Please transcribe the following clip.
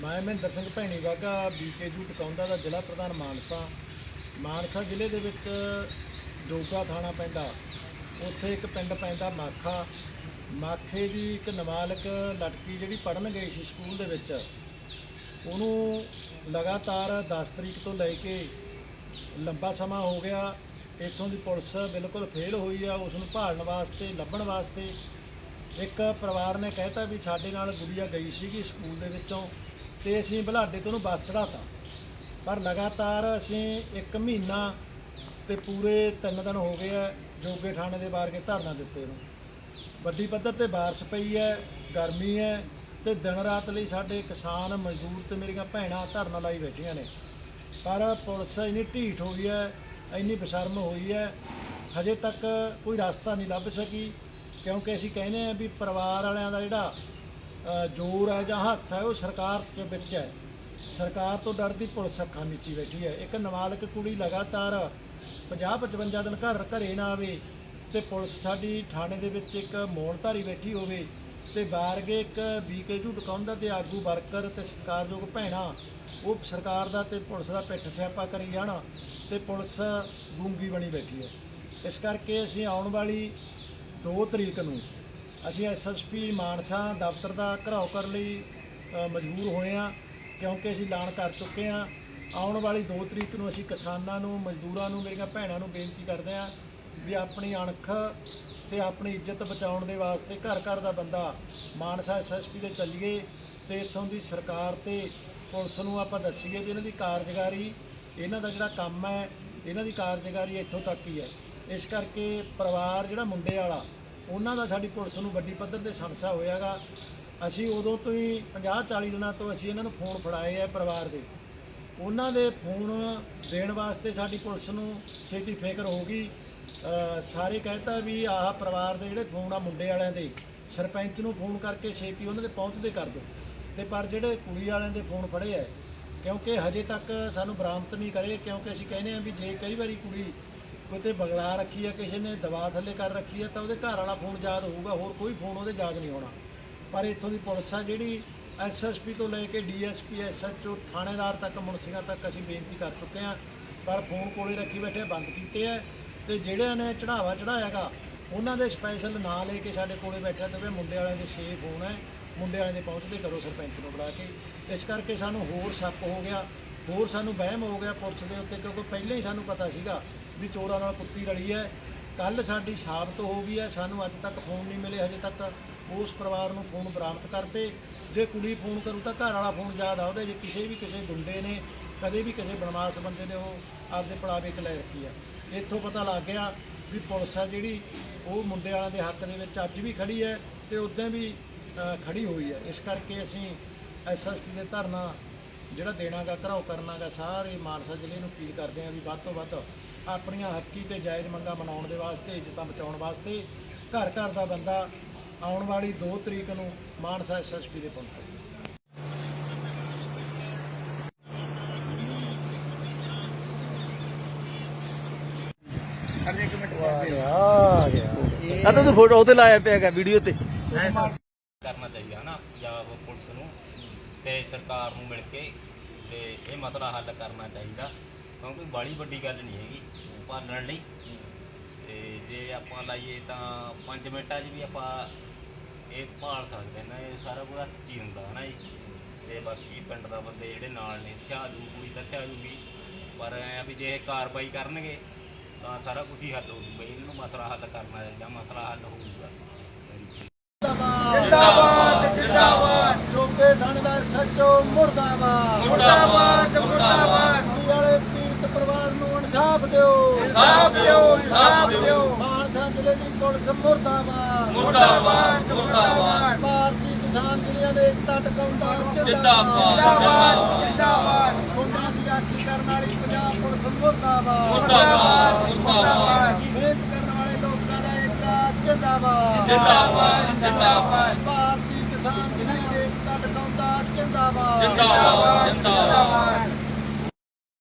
ਮੈਂ ਮਹਿੰਦਰ ਸਿੰਘ ਭੈਣੀ ਵਾਗਾ ਬੀਕੇਯੂ ਟਿਕਾਉਂਦਾ ਦਾ ਜ਼ਿਲ੍ਹਾ ਪ੍ਰਧਾਨ ਮਾਨਸਾ। ਮਾਨਸਾ ਜ਼ਿਲ੍ਹੇ ਦੇ ਵਿੱਚ ਡੋਗਾ ਥਾਣਾ ਪੈਂਦਾ। ਉੱਥੇ ਇੱਕ ਪਿੰਡ ਪੈਂਦਾ ਮਾਖਾ। ਮਾਖੇ ਦੀ ਇੱਕ ਨਾਬਾਲਗ ਲੜਕੀ ਜਿਹੜੀ ਪੜਨ ਗਈ ਸੀ ਸਕੂਲ ਦੇ ਵਿੱਚ, ਉਹਨੂੰ ਲਗਾਤਾਰ 10 ਤਰੀਕ ਤੋਂ ਲੈ ਕੇ ਲੰਬਾ ਸਮਾਂ ਹੋ ਗਿਆ। ਇੱਥੋਂ ਦੀ ਪੁਲਿਸ ਬਿਲਕੁਲ ਫੇਲ ਹੋਈ ਆ ਉਸ ਨੂੰ ਭਾਲਣ ਵਾਸਤੇ, ਲੱਭਣ ਵਾਸਤੇ। ਇੱਕ ਪਰਿਵਾਰ ਨੇ ਕਹਿਤਾ ਵੀ ਸਾਡੇ ਨਾਲ ਗੁੜੀਆ ਗਈ ਸੀਗੀ ਸਕੂਲ ਦੇ ਵਿੱਚੋਂ। ਤੇ ਅਸੀਂ ਬਲਾਡੇ ਤੋਂ ਉਹਨੂੰ ਬੱਸ ਚੜਾਤਾ ਪਰ ਲਗਾਤਾਰ ਅਸੀਂ ਇੱਕ ਮਹੀਨਾ ਤੇ ਪੂਰੇ 3 ਦਿਨ ਹੋ ਗਏ ਆ ਜੋਗੇ ਥਾਣੇ ਦੇ ਬਾਹਰ ਕੇ ਧਰਨਾ ਦਿੱਤੇ ਨੂੰ। ਵੱਡੀ ਪੱਧਰ ਤੇ ਬਾਰਿਸ਼ ਪਈ ਹੈ, ਗਰਮੀ ਹੈ ਤੇ ਦਿਨ ਰਾਤ ਲਈ ਸਾਡੇ ਕਿਸਾਨ ਮਜ਼ਦੂਰ ਤੇ ਮੇਰੀਆਂ ਭੈਣਾਂ ਧਰਨਾ ਲਾਈ ਬੈਠੀਆਂ ਨੇ। ਪਰ ਪੁਲਿਸ ਇੰਨੀ ਢੀਠ ਹੋਈ ਹੈ, ਇੰਨੀ ਬਸ਼ਰਮ ਹੋਈ ਹੈ, ਹਜੇ ਤੱਕ ਕੋਈ ਰਸਤਾ ਨਹੀਂ ਲੱਭ ਸਕੀ। ਕਿਉਂਕਿ ਅਸੀਂ ਕਹਿੰਦੇ ਆ ਵੀ ਪਰਿਵਾਰ ਵਾਲਿਆਂ ਦਾ ਜਿਹੜਾ ਜ਼ੋਰ ਹੈ ਜਾਂ ਹੱਥ ਹੈ, ਉਹ ਸਰਕਾਰ ਦੇ ਵਿੱਚ ਹੈ। ਸਰਕਾਰ ਤੋਂ ਡਰਦੀ ਪੁਲਿਸ ਅੱਖਾਂ ਮੀਚੀ ਬੈਠੀ ਹੈ। ਇੱਕ ਨਾਬਾਲਗ ਕੁੜੀ ਲਗਾਤਾਰ 50 55 ਦਿਨ ਘਰ ਘਰੇ ਨਾ ਆਵੇ ਤੇ ਪੁਲਿਸ ਸਾਡੀ ਥਾਣੇ ਦੇ ਵਿੱਚ ਇੱਕ ਮੌਨਧਾਰੀ ਬੈਠੀ ਹੋਵੇ ਤੇ ਬਾਰਗੇ ਇੱਕ ਬੀਕੇਯੂ ਕਹਿੰਦਾ ਤੇ ਆਗੂ ਵਰਕਰ ਤੇ ਸਤਿਕਾਰਯੋਗ ਭੈਣਾ, ਉਹ ਸਰਕਾਰ ਦਾ ਤੇ ਪੁਲਿਸ ਦਾ ਪਿੱਠ ਸਿਆਪਾ ਕਰੀ ਜਾਣਾ ਤੇ ਪੁਲਿਸ ਗੂੰਗੀ ਬਣੀ ਬੈਠੀ ਹੈ। ਇਸ ਕਰਕੇ ਅਸੀਂ ਆਉਣ ਵਾਲੀ 2 ਤਰੀਕ ਨੂੰ ਅਸੀਂ ਐਸਐਸਪੀ ਮਾਨਸਾ ਦਫ਼ਤਰ ਦਾ ਘਰਾਓ ਕਰਨ ਲਈ ਮਜਬੂਰ ਹੋਏ ਆ ਕਿਉਂਕਿ ਅਸੀਂ ਐਲਾਨ ਕਰ ਚੁੱਕੇ ਆ ਆਉਣ ਵਾਲੀ 2 ਤਰੀਕ ਨੂੰ ਅਸੀਂ ਕਿਸਾਨਾਂ ਨੂੰ, ਮਜ਼ਦੂਰਾਂ ਨੂੰ, ਮੇਰੀਆਂ ਭੈਣਾਂ ਨੂੰ ਬੇਨਤੀ ਕਰਦੇ ਆ ਵੀ ਆਪਣੀ ਅਣਖ ਤੇ ਆਪਣੀ ਇੱਜ਼ਤ ਬਚਾਉਣ ਦੇ ਵਾਸਤੇ ਘਰ ਘਰ ਦਾ ਬੰਦਾ ਮਾਨਸਾ ਐਸਐਸਪੀ ਦੇ ਚੱਲੀਏ ਤੇ ਇੱਥੋਂ ਦੀ ਸਰਕਾਰ ਤੇ ਪੁਲਿਸ ਨੂੰ ਆਪਾਂ ਦੱਸੀਏ ਵੀ ਇਹਨਾਂ ਦੀ ਕਾਰਜਕਾਰੀ, ਇਹਨਾਂ ਦਾ ਜਿਹੜਾ ਕੰਮ ਹੈ, ਇਹਨਾਂ ਦੀ ਕਾਰਜਕਾਰੀ ਇੱਥੋਂ ਤੱਕ ਹੀ ਹੈ। ਇਸ ਕਰਕੇ ਪਰਿਵਾਰ ਜਿਹੜਾ ਮੁੰਡੇ ਵਾਲਾ ਉਹਨਾਂ ਦਾ ਸਾਡੀ ਪੁਲਿਸ ਨੂੰ ਵੱਡੀ ਪੱਧਰ ਤੇ ਸੰਸਾ ਹੋਇਆਗਾ। ਅਸੀਂ ਉਦੋਂ ਤੋਂ ਹੀ 50 40 ਦਿਨਾਂ ਤੋਂ ਅਸੀਂ ਇਹਨਾਂ ਨੂੰ ਫੋਨ ਫੜਾਏ ਆ ਪਰਿਵਾਰ ਦੇ। ਉਹਨਾਂ ਦੇ ਫੋਨ ਦੇਣ ਵਾਸਤੇ ਸਾਡੀ ਪੁਲਿਸ ਨੂੰ ਛੇਤੀ ਫਿਕਰ ਹੋ ਗਈ। ਅ, ਸਾਰੇ ਕਹਿਤਾ ਵੀ ਆਹ ਪਰਿਵਾਰ ਦੇ ਜਿਹੜੇ ਫੋਨ ਆ ਮੁੰਡੇ ਵਾਲਿਆਂ ਦੇ ਸਰਪੰਚ ਨੂੰ ਫੋਨ ਕਰਕੇ ਛੇਤੀ ਉਹਨਾਂ ਦੇ ਪਹੁੰਚਦੇ ਕਰ ਦਿਓ। ਤੇ ਪਰ ਜਿਹੜੇ ਕੁੜੀ ਵਾਲਿਆਂ ਦੇ ਫੋਨ ਫੜੇ ਆ ਕਿਉਂਕਿ ਹਜੇ ਤੱਕ ਸਾਨੂੰ ਬਰਾਮਦ ਨਹੀਂ ਕਰੇ ਕਿਉਂਕਿ ਅਸੀਂ ਕਹਿੰਦੇ ਆ ਵੀ ਜੇ ਕਈ ਵਾਰੀ ਕੁੜੀ ਕਿਤੇ ਤੇ ਬਗਲਾ ਰੱਖੀ ਆ, ਕਿਸੇ ਨੇ ਦਵਾ ਥੱਲੇ ਕਰ ਰੱਖੀ ਆ, ਤਾਂ ਉਹਦੇ ਘਰ ਵਾਲਾ ਫੋਨ ਯਾਦ ਹੋਊਗਾ, ਹੋਰ ਕੋਈ ਫੋਨ ਉਹਦੇ ਯਾਦ ਨਹੀਂ ਹੋਣਾ। ਪਰ ਇੱਥੋਂ ਦੀ ਪੁਲਿਸ ਆ ਜਿਹੜੀ ਐਸਐਸਪੀ ਤੋਂ ਲੈ ਕੇ ਡੀਐਸਪੀ ਐਸਐਚਓ ਥਾਣੇਦਾਰ ਤੱਕ ਮੁਨਸੀਆਂ ਤੱਕ ਅਸੀਂ ਬੇਨਤੀ ਕਰ ਚੁੱਕੇ ਆ, ਪਰ ਫੋਨ ਕੋਲੇ ਰੱਖੀ ਬੈਠੇ ਬੰਦ ਕੀਤੇ ਆ। ਤੇ ਜਿਹੜਿਆਂ ਨੇ ਚੜਾਵਾ ਚੜਾਇਆਗਾ ਉਹਨਾਂ ਦੇ ਸਪੈਸ਼ਲ ਨਾਂ ਲੈ ਕੇ ਸਾਡੇ ਕੋਲੇ ਬੈਠਿਆ ਤੇ ਵੀ ਮੁੰਡੇ ਵਾਲਿਆਂ ਦੇ ਛੇ ਫੋਨ ਹੈ ਮੁੰਡੇ ਵਾਲਿਆਂ ਦੇ ਪਹੁੰਚਦੇ ਕਰੋ ਸਰਪੰਚ ਨੂੰ ਬੁਲਾ ਕੇ। ਇਸ ਕਰਕੇ ਸਾਨੂੰ ਹੋਰ ਸ਼ੱਕ ਹੋ ਗਿਆ, ਹੋਰ ਸਾਨੂੰ ਵਹਿਮ ਹੋ ਗਿਆ ਪੁਲਿਸ ਦੇ ਉੱਤੇ, ਕਿਉਂਕਿ ਪਹਿਲਾਂ ਹੀ ਸਾਨੂੰ ਪਤਾ ਸੀਗਾ ਵੀ ਚੋਰਾਂ ਨਾਲ ਕੁੱਤੀ ਰਲੀ ਹੈ। ਕੱਲ ਸਾਡੀ ਸਾਬਤ ਹੋ ਗਈ ਹੈ। ਸਾਨੂੰ ਅੱਜ ਤੱਕ ਫੋਨ ਨਹੀਂ ਮਿਲੇ ਹਜੇ ਤੱਕ ਉਸ ਪਰਿਵਾਰ ਨੂੰ ਫੋਨ ਬਰਾਮਦ ਕਰਦੇ। ਜੇ ਕੁੜੀ ਫੋਨ ਕਰੂ ਤਾਂ ਘਰ ਵਾਲਾ ਫੋਨ ਯਾਦ ਆਉਂਦਾ ਜੇ ਕਿਸੇ ਵੀ ਕਿਸੇ ਗੁੰਡੇ ਨੇ ਕਦੇ ਵੀ ਕਿਸੇ ਬਦਮਾਸ਼ ਬੰਦੇ ਨੇ ਉਹ ਆਪਦੇ ਪੜਾਵੇ 'ਚ ਲੈ ਰੱਖੀ ਆ ਇੱਥੋਂ ਪਤਾ ਲੱਗ ਗਿਆ ਵੀ ਪੁਲਿਸ ਆ ਜਿਹੜੀ ਉਹ ਮੁੰਡੇ ਵਾਲਿਆਂ ਦੇ ਹੱਕ ਦੇ ਵਿੱਚ ਅੱਜ ਵੀ ਖੜੀ ਹੈ ਤੇ ਉਦੋਂ ਵੀ ਅ, ਖੜੀ ਹੋਈ ਹੈ। ਇਸ ਕਰਕੇ ਅਸੀਂ ਐਸਐਸਪੀ ਦੇ ਧਰਨਾ ਜਿਹੜਾ ਦੇਣਾਗਾ ਘਰਾਓ ਕਰਨਾਗਾ ਸਾਰੇ ਮਾਨਸਾ ਜ਼ਿਲ੍ਹੇ ਨੂੰ ਅਪੀਲ ਕਰਦੇ ਹਾਂ ਵੀ ਵੱਧ ਤੋਂ ਵੱਧ ਆਪਣੀਆਂ ਹੱਕੀ ਤੇ ਜਾਇਜ਼ ਮੰਗਾਂ ਮਨਾਉਣ ਦੇ ਵਾਸਤੇ ਇੱਜ਼ਤਾਂ ਬਚਾਉਣ ਵਾਸਤੇ ਘਰ ਘਰ ਦਾ ਬੰਦਾ ਆਉਣ ਵਾਲੀ 2 ਤਰੀਕ ਨੂੰ ਮਾਨਸਾ ਐਸਐਸਪੀ ਦੇ ਪਹੁੰਚੇ ਆ ਗਿਆ ਆ ਤਾਂ ਤੂੰ ਫੋਟੋ ਉਹਤੇ ਲਾਇਆ ਪਿਆ ਹੈਗਾ ਵੀਡੀਓ ਤੇ। ਕਰਨਾ ਚਾਹੀਦਾ ਨਾ ਪੰਜਾਬ ਪੁਲਿਸ ਨੂੰ ਤੇ ਸਰਕਾਰ ਨੂੰ ਮਿਲ ਕੇ ਤੇ ਇਹ ਮਸਲਾ ਹੱਲ ਕਰਨਾ ਚਾਹੀਦਾ, ਕਿਉਂਕਿ ਬਾਲੀ ਵੱਡੀ ਗੱਲ ਨਹੀਂ ਹੈਗੀ ਭਾਲਣ ਲਈ। ਤੇ ਜੇ ਆਪਾਂ ਲਾਈਏ ਤਾਂ 5 ਮਿੰਟਾਂ 'ਚ ਵੀ ਆਪਾਂ ਇਹ ਭਾਲ ਸਕਦੇ ਨਾ, ਇਹ ਸਾਰਾ ਕੁਝ ਹੱਥ 'ਚ ਹੀ ਹੁੰਦਾ ਹੈ ਨਾ ਜੀ। ਤੇ ਬਾਕੀ ਪਿੰਡ ਦਾ ਬੰਦੇ ਜਿਹੜੇ ਨਾਲ ਨੇ ਥਿਆ ਜੂ ਕੁੜੀ ਤਾਂ ਜੂਗੀ ਪਰ ਐ ਵੀ ਜੇ ਇਹ ਕਾਰਵਾਈ ਕਰਨਗੇ, ਤਾਂ ਸਾਰਾ ਕੁਝ ਹੀ ਹੱਲ ਹੋ ਜੂਗਾ ਇਹਨੂੰ ਮਸਲਾ ਹੱਲ ਕਰਨਾ ਚਾਹੀਦਾ, ਮਸਲਾ ਹੱਲ ਹੋਊਗਾ। ਜਿੰਦਾਬਾਦ! ਸੱਚੋ ਮੁਰਦਾਬਾਦ। ਮੁਰਦਾਬਾਦ ਮੁਰਦਾਬਾਦ। ਕੁੜੀ ਵਾਲੇ ਪੀੜਤ ਪਰਿਵਾਰ ਨੂੰ ਇਨਸਾਫ ਦਿਓ। ਇਨਸਾਫ ਦਿਓ ਇਨਸਾਫ ਦਿਓ। ਮਾਨਸਾ ਜ਼ਿਲ੍ਹੇ ਦੀ ਪੁਲਿਸ ਮੁਰਦਾਬਾਦ। ਮੁਰਦਾਬਾਦ ਮੁਰਦਾਬਾਦ। ਭਾਰਤੀ ਕਿਸਾਨ ਯੂਨੀਅਨ ਏਕਤਾ ਟਿਕਾਉਂਦਾ ਜਿੰਦਾਬਾਦ ਜਿੰਦਾਬਾਦ ਜਿੰਦਾਬਾਦ। ਗੁੰਡਾਂ ਦੀ ਰਾਖੀ ਕਰਨ ਵਾਲੀ ਪੰਜਾਬ ਪੁਲਿਸ ਮੁਰਦਾਬਾਦ। ਮੁਰਦਾਬਾਦ ਮੁਰਦਾਬਾਦ। ਮਿਹਨਤ ਕਰਨ ਵਾਲੇ ਲੋਕਾਂ ਦਾ ਏਕਤਾ ਜਿੰਦਾਬਾਦ। ਜਿੰਦਾਬਾਦ ਜਿੰਦਾਬਾਦ। ਭਾਰਤੀ ਕਿਸਾਨ ਯੂਨੀਅਨ